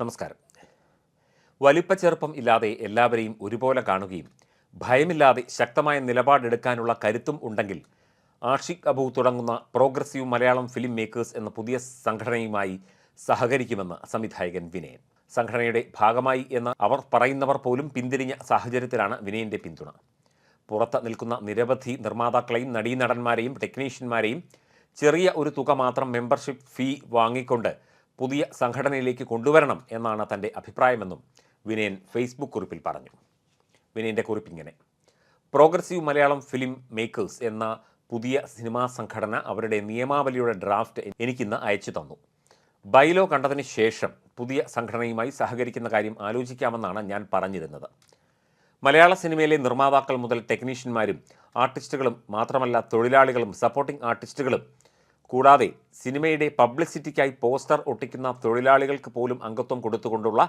നമസ്കാരം. വലിപ്പച്ചെറുപ്പം ഇല്ലാതെ എല്ലാവരെയും ഒരുപോലെ കാണുകയും ഭയമില്ലാതെ ശക്തമായ നിലപാടെടുക്കാനുള്ള കരുത്തും ഉണ്ടെങ്കിൽ ആഷിഖ് അബു തുടങ്ങുന്ന പ്രോഗ്രസീവ് മലയാളം ഫിലിം മേക്കേഴ്സ് എന്ന പുതിയ സംഘടനയുമായി സഹകരിക്കുമെന്ന് സംവിധായകൻ വിനയൻ. സംഘടനയുടെ ഭാഗമായി എന്ന് അവർ പറയുന്നവർ പോലും പിന്തിരിഞ്ഞ സാഹചര്യത്തിലാണ് വിനയന്റെ പിന്തുണ. പുറത്ത് നിൽക്കുന്ന നിരവധി നിർമ്മാതാക്കളെയും നടീനടന്മാരെയും ടെക്നീഷ്യന്മാരെയും ചെറിയ ഒരു തുക മാത്രം മെമ്പർഷിപ്പ് ഫീ വാങ്ങിക്കൊണ്ട് പുതിയ സംഘടനയിലേക്ക് കൊണ്ടുവരണം എന്നാണ് തന്റെ അഭിപ്രായമെന്നും വിനയൻ ഫേസ്ബുക്ക് കുറിപ്പിൽ പറഞ്ഞു. വിനയന്റെ കുറിപ്പിങ്ങനെ പ്രോഗ്രസീവ് മലയാളം ഫിലിം മേക്കേഴ്സ് എന്ന പുതിയ സിനിമാ സംഘടന അവരുടെ നിയമാവലിയുടെ ഡ്രാഫ്റ്റ് എനിക്കിന്ന് അയച്ചു തന്നു. ബൈലോ കണ്ടതിന് ശേഷം പുതിയ സംഘടനയുമായി സഹകരിക്കുന്ന കാര്യം ആലോചിക്കാമെന്നാണ് ഞാൻ പറഞ്ഞിരുന്നത്. മലയാള സിനിമയിലെ നിർമ്മാതാക്കൾ മുതൽ ടെക്നീഷ്യന്മാരും ആർട്ടിസ്റ്റുകളും മാത്രമല്ല തൊഴിലാളികളും സപ്പോർട്ടിംഗ് ആർട്ടിസ്റ്റുകളും കൂടാതെ സിനിമയുടെ പബ്ലിസിറ്റിക്കായി പോസ്റ്റർ ഒട്ടിക്കുന്ന തൊഴിലാളികൾക്ക് പോലും അംഗത്വം കൊടുത്തുകൊണ്ടുള്ള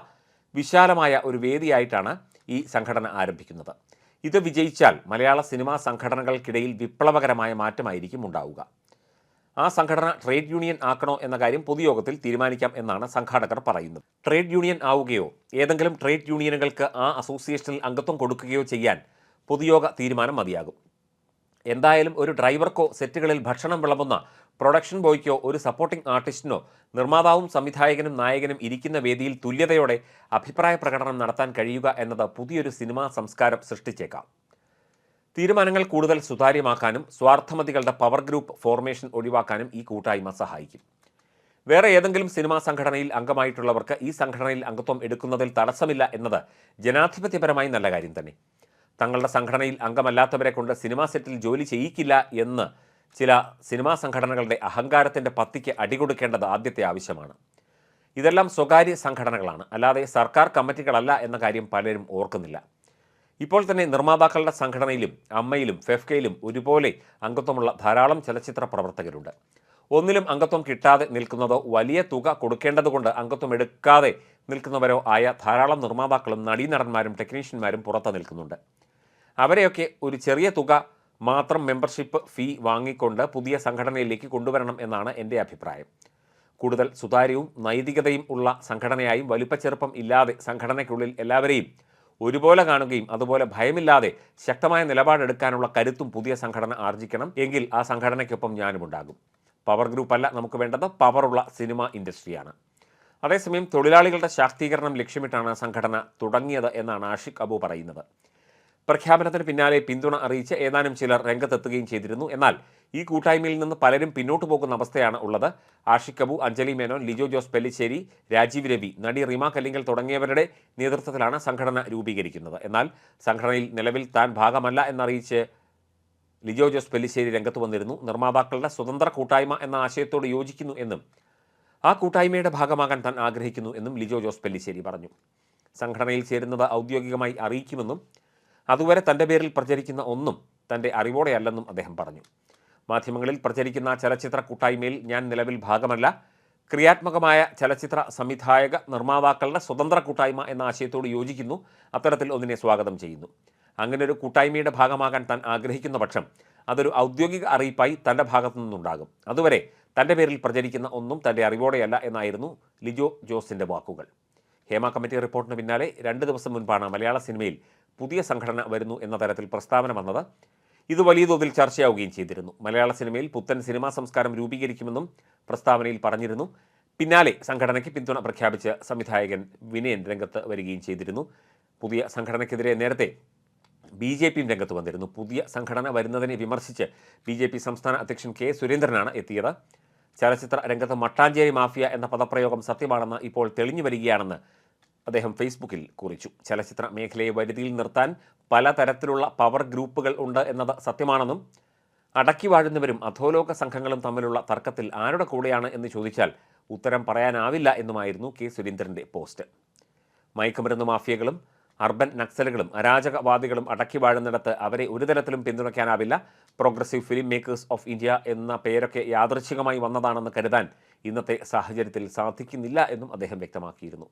വിശാലമായ ഒരു വേദിയായിട്ടാണ് ഈ സംഘടന ആരംഭിക്കുന്നത്. ഇത് വിജയിച്ചാൽ മലയാള സിനിമാ സംഘടനകൾക്കിടയിൽ വിപ്ലവകരമായ മാറ്റമായിരിക്കും ഉണ്ടാവുക. ആ സംഘടന ട്രേഡ് യൂണിയൻ ആക്കണോ എന്ന കാര്യം പൊതുയോഗത്തിൽ തീരുമാനിക്കാം എന്നാണ് സംഘാടകർ പറയുന്നത്. ട്രേഡ് യൂണിയൻ ആവുകയോ ഏതെങ്കിലും ട്രേഡ് യൂണിയനുകൾക്ക് ആ അസോസിയേഷനിൽ അംഗത്വം കൊടുക്കുകയോ ചെയ്യാൻ പൊതുയോഗ തീരുമാനം മതിയാകും. എന്തായാലും ഒരു ഡ്രൈവർക്കോ സെറ്റുകളിൽ ഭക്ഷണം വിളമ്പുന്ന പ്രൊഡക്ഷൻ ബോയ്ക്കോ ഒരു സപ്പോർട്ടിംഗ് ആർട്ടിസ്റ്റിനോ നിർമ്മാതാവും സംവിധായകനും നായകനും ഇരിക്കുന്ന വേദിയിൽ തുല്യതയോടെ അഭിപ്രായ പ്രകടനം നടത്താൻ കഴിയുക എന്നത് പുതിയൊരു സിനിമാ സംസ്കാരം സൃഷ്ടിച്ചേക്കാം. തീരുമാനങ്ങൾ കൂടുതൽ സുതാര്യമാക്കാനും സ്വാർത്ഥമതികളുടെ പവർ ഗ്രൂപ്പ് ഫോർമേഷൻ ഒഴിവാക്കാനും ഈ കൂട്ടായ്മ സഹായിക്കും. വേറെ ഏതെങ്കിലും സിനിമാ സംഘടനയിൽ അംഗമായിട്ടുള്ളവർക്ക് ഈ സംഘടനയിൽ അംഗത്വം എടുക്കുന്നതിൽ തടസ്സമില്ല എന്നത് ജനാധിപത്യപരമായി നല്ല കാര്യം തന്നെ. തങ്ങളുടെ സംഘടനയിൽ അംഗമല്ലാത്തവരെ കൊണ്ട് സിനിമാ സെറ്റിൽ ജോലി ചെയ്യിക്കില്ല എന്ന് ചില സിനിമാ സംഘടനകളുടെ അഹങ്കാരത്തിന്റെ പത്തിക്ക് അടികൊടുക്കേണ്ടത് ആദ്യത്തെ ആവശ്യമാണ്. ഇതെല്ലാം സ്വകാര്യ സംഘടനകളാണ്. അല്ലാതെ സർക്കാർ കമ്മിറ്റികളല്ല എന്ന കാര്യം പലരും ഓർക്കുന്നില്ല. ഇപ്പോൾ തന്നെ നിർമ്മാതാക്കളുടെ സംഘടനയിലും അമ്മയിലും ഫെഫ്കയിലും ഒരുപോലെ അംഗത്വമുള്ള ധാരാളം ചലച്ചിത്ര പ്രവർത്തകരുണ്ട്. ഒന്നിലും അംഗത്വം കിട്ടാതെ നിൽക്കുന്നതോ വലിയ തുക കൊടുക്കേണ്ടതുകൊണ്ട് അംഗത്വം എടുക്കാതെ നിൽക്കുന്നവരോ ആയ ധാരാളം നിർമ്മാതാക്കളും നടീനടന്മാരും ടെക്നീഷ്യന്മാരും പുറത്ത് നിൽക്കുന്നുണ്ട്. അവരെയൊക്കെ ഒരു ചെറിയ തുക മാത്രം മെമ്പർഷിപ്പ് ഫീ വാങ്ങിക്കൊണ്ട് പുതിയ സംഘടനയിലേക്ക് കൊണ്ടുവരണം എന്നാണ് എന്റെ അഭിപ്രായം. കൂടുതൽ സുതാര്യവും നൈതികതയും ഉള്ള സംഘടനയായും വലിപ്പച്ചെറുപ്പം ഇല്ലാതെ സംഘടനയ്ക്കുള്ളിൽ എല്ലാവരെയും ഒരുപോലെ കാണുകയും അതുപോലെ ഭയമില്ലാതെ ശക്തമായ നിലപാടെടുക്കാനുള്ള കരുത്തും പുതിയ സംഘടന ആർജിക്കണം എങ്കിൽ ആ സംഘടനയ്ക്കൊപ്പം ഞാനുമുണ്ടാകും. പവർ ഗ്രൂപ്പ് അല്ല നമുക്ക് വേണ്ടത് പവറുള്ള സിനിമ ഇൻഡസ്ട്രിയാണ്. അതേസമയം തൊഴിലാളികളുടെ ശാക്തീകരണം ലക്ഷ്യമിട്ടാണ് സംഘടന തുടങ്ങിയത് എന്നാണ് ആഷിഖ് അബു പറയുന്നത്. പ്രഖ്യാപനത്തിന് പിന്നാലെ പിന്തുണ അറിയിച്ച് ഏതാനും ചിലർ രംഗത്തെത്തുകയും ചെയ്തിരുന്നു. എന്നാൽ ഈ കൂട്ടായ്മയിൽ നിന്ന് പലരും പിന്നോട്ട് പോകുന്ന അവസ്ഥയാണ് ഉള്ളത്. ആഷിഖ് കബു അഞ്ജലി മേനോൻ ലിജോ ജോസ് പെല്ലിശ്ശേരി രാജീവ് രവി നടി റിമ കല്ലിങ്കൽ തുടങ്ങിയവരുടെ നേതൃത്വത്തിലാണ് സംഘടന രൂപീകരിക്കുന്നത്. എന്നാൽ സംഘടനയിൽ നിലവിൽ താൻ ഭാഗമല്ല എന്നറിയിച്ച് ലിജോ ജോസ് പെല്ലിശ്ശേരി രംഗത്ത് വന്നിരുന്നു. നിർമ്മാതാക്കളുടെ സ്വതന്ത്ര കൂട്ടായ്മ എന്ന ആശയത്തോട് യോജിക്കുന്നു എന്നും ആ കൂട്ടായ്മയുടെ ഭാഗമാകാൻ താൻ ആഗ്രഹിക്കുന്നു എന്നും ലിജോ ജോസ് പെല്ലിശ്ശേരി പറഞ്ഞു. സംഘടനയിൽ ചേരുന്നത് ഔദ്യോഗികമായി അറിയിക്കുമെന്നും അതുവരെ തന്റെ പേരിൽ പ്രചരിക്കുന്ന ഒന്നും തന്റെ അറിവോടെയല്ലെന്നും അദ്ദേഹം പറഞ്ഞു. മാധ്യമങ്ങളിൽ പ്രചരിക്കുന്ന ചലച്ചിത്ര കൂട്ടായ്മയിൽ ഞാൻ നിലവിൽ ഭാഗമല്ല. ക്രിയാത്മകമായ ചലച്ചിത്ര സംവിധായക നിർമ്മാതാക്കളുടെ സ്വതന്ത്ര കൂട്ടായ്മ എന്ന ആശയത്തോട് യോജിക്കുന്നു. അത്തരത്തിൽ ഒന്നിനെ സ്വാഗതം ചെയ്യുന്നു. അങ്ങനെ ഒരു കൂട്ടായ്മയുടെ ഭാഗമാകാൻ താൻ ആഗ്രഹിക്കുന്ന പക്ഷം അതൊരു ഔദ്യോഗിക അറിയിപ്പായി തന്റെ ഭാഗത്തു നിന്നുണ്ടാകും. അതുവരെ തന്റെ പേരിൽ പ്രചരിക്കുന്ന ഒന്നും തന്റെ അറിവോടെയല്ല എന്നായിരുന്നു ലിജോ ജോസിന്റെ വാക്കുകൾ. ഹേമ കമ്മിറ്റി റിപ്പോർട്ടിന് പിന്നാലെ രണ്ട് ദിവസം മുൻപാണ് മലയാള സിനിമയിൽ പുതിയ സംഘടന വരുന്നു എന്ന തരത്തിൽ പ്രസ്താവന വന്നത് ഇത് വലിയ തോതിൽ ചർച്ചയാവുകയും ചെയ്തിരുന്നു. മലയാള സിനിമയിൽ പുത്തൻ സിനിമാ സംസ്കാരം രൂപീകരിക്കുമെന്നും പ്രസ്താവനയിൽ പറഞ്ഞിരുന്നു. പിന്നാലെ സംഘടനയ്ക്ക് പിന്തുണ പ്രഖ്യാപിച്ച് സംവിധായകൻ വിനയൻ രംഗത്ത് വരികയും ചെയ്തിരുന്നു. പുതിയ സംഘടനയ്ക്കെതിരെ നേരത്തെ ബി ജെ പിയും രംഗത്ത് വന്നിരുന്നു. പുതിയ സംഘടന വരുന്നതിനെ വിമർശിച്ച് ബി ജെ പി സംസ്ഥാന അധ്യക്ഷൻ കെ സുരേന്ദ്രനാണ് എത്തിയത്. ചലച്ചിത്ര രംഗത്ത് മട്ടാഞ്ചേരി മാഫിയ എന്ന പദപ്രയോഗം സത്യമാണെന്ന് ഇപ്പോൾ തെളിഞ്ഞു വരികയാണെന്ന് അദ്ദേഹം ഫേസ്ബുക്കിൽ കുറിച്ചു. ചലച്ചിത്ര മേഖലയെ വരുതിയിൽ നിർത്താൻ പലതരത്തിലുള്ള പവർ ഗ്രൂപ്പുകൾ ഉണ്ട് എന്നത് സത്യമാണെന്നും അടക്കി വാഴുന്നവരും അധോലോക സംഘങ്ങളും തമ്മിലുള്ള തർക്കത്തിൽ ആരുടെ കൂടെയാണ് എന്ന് ചോദിച്ചാൽ ഉത്തരം പറയാനാവില്ല എന്നുമായിരുന്നു കെ സുരേന്ദ്രന്റെ പോസ്റ്റ്. മയക്കുമരുന്ന് മാഫിയകളും അർബൻ നക്സലുകളും അരാജകവാദികളും അടക്കി വാഴുന്നിടത്ത് അവരെ ഒരു തരത്തിലും പിന്തുണയ്ക്കാനാവില്ല. Progressive film makers of India എന്ന പേരൊക്കെ യാദൃച്ഛികമായി വന്നതാണെന്ന് കരുതാൻ ഇന്നത്തെ സാഹചര്യത്തിൽ സാധിക്കുന്നില്ല എന്നും അദ്ദേഹം വ്യക്തമാക്കിയിരുന്നു.